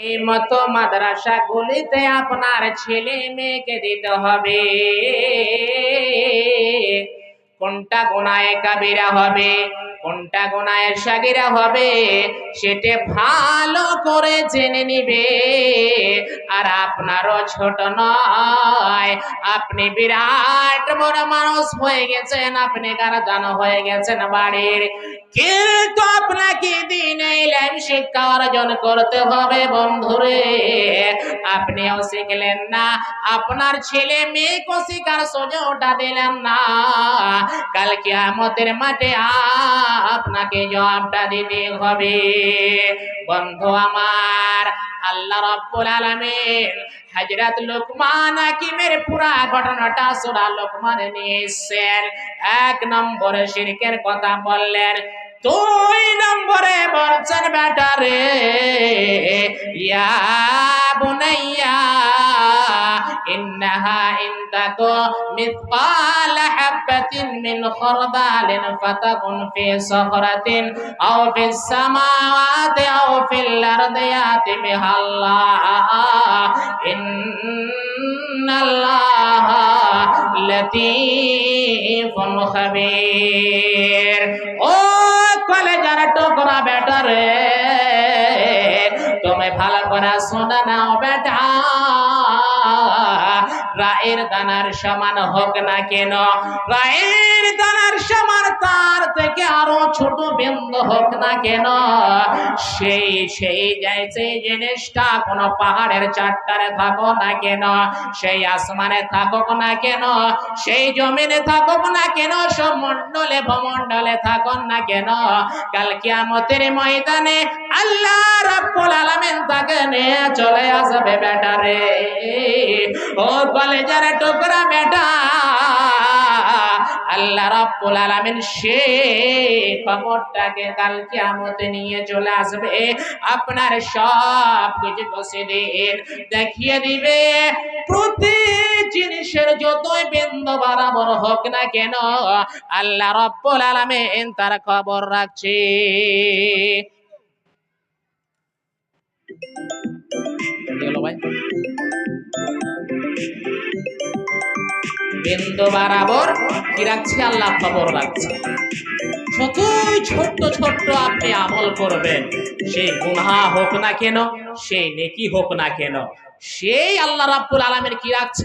মতো মাদ্রাসা গুলিতে আপনার ছেলে মেয়েকে দিতে হবে। কোনটা গোনায় কাবিরা হবে, কোনটা গোনায় সাগিরা হবে, সেটা ভালো করে জেনে নিবে। আর আপনারও ছোট নয়, আপনি বিরাট বড় মানুষ হয়ে গেছেন, আপনি গার্জান হয়ে গেছেন বাড়ির। কিন্তু এলাম শিক্ষা অর্জন করতে হবে বন্ধুরে। আপনিও শিখলেন না, আপনার ছেলে মেয়েকে শিকার সোজোটা দিলেন না। কাল কিয়ামতের মাঠে আপনাকে জবাবটা দিতে হবে। বন্ধু আমার, আল্লাহ রাব্বুল আলামিন হযরত লোকমান হাকিমের পুরা ঘটনাটা সূরা লোকমানে নিয়ে এক নম্বরে শিরকের কথা বললেন দুই নম্বরে বলছেন বেটা রে ইয়া বুনাইয়া, ইন্নাহা ইনতাকু মিথকাল হাববাতিন মিন খরদালিন ফাতাকুন ফি সখরাতিন আও ফিস সামাওয়াতি আও ফিল আরদি ইয়াতি বিহাল্লাহ। ইন্নাল্লাহা লতীফুন খাবীর। ও কলেজার টোকরা বেটা রে। তুমি ভালো করে শোনা নাও বেটা। রায়ের দানার সমান হোক না কেন? রায়ের দানার সমান তার থেকে আরও ছোট বিন্দু হোক না কেন? সেই সেই যায়, সেই জিনিসটা কোন পাহাড়ের চারটারে থাকো না কেন? সেই আসমানে থাকুক না কেন? সেই জমিনে থাকুক না কেন? সব মন্ডলে ভমন্ডলে থাকুক না কেন? কাল কিয়ামতের ময়দানে আল্লাহ নিয়ে চলে আসবে ও টুকরা বেটা। নিয়ে চলে আসবে। আপনার সব কিছু বসে দিন দেখিয়ে দিবে। প্রতি জিনিসের যতই বিন্দু বরাবর হোক না কেন, আল্লাহ রাব্বুল আলামিন তার খবর রাখছে। গেল ভাই। বিন্দু বরাবর, কি রাখছে? আল্লাহ খবর রাখছে। যতই ছোট্ট ছোট্ট আপনি আমল করবেন সেই গুনহা হোক না কেন সেই নেকি হোক না কেন, সেই আল্লাহ রাব্বুল আলমের কি রাখছে?